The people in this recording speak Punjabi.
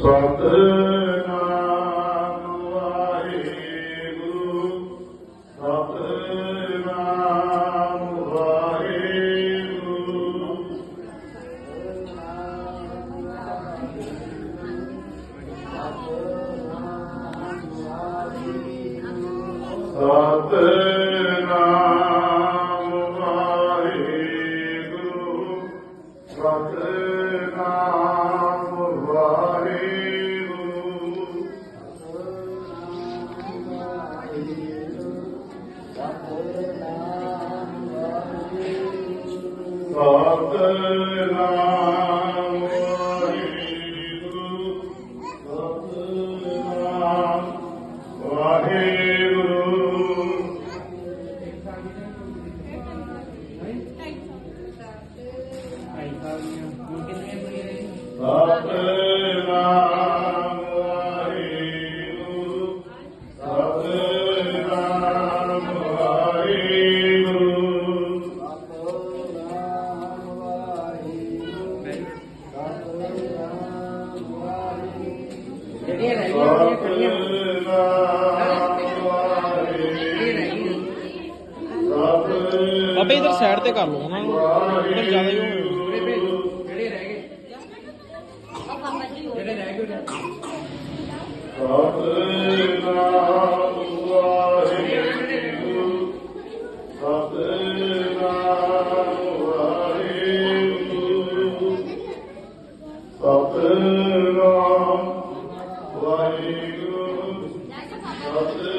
Satnam ਸਤਨਾਮ। ਜਿਹੜੀਆਂ ਰਹਿ ਗਈਆਂ ਖੜੀਆਂ ਸਤਨਾਮ ਵਾਹਿਗੁਰੂ ਸਤਨਾਮ ਅਬੇ ਇਧਰ ਸਾਈਡ ਤੇ ਕਰ ਲਓ ਉਹਨਾਂ ਨੂੰ। ਉਹਨਾਂ ਜ਼ਿਆਦਾ ਹੀ ਹੋਵੇ ਜਿਹੜੇ ਰਹਿ ਗਏ ਜਿਹੜੇ ਰਹਿ ਗਏ ਉਹਨੇ- ਸਤਨਾਮ Amen.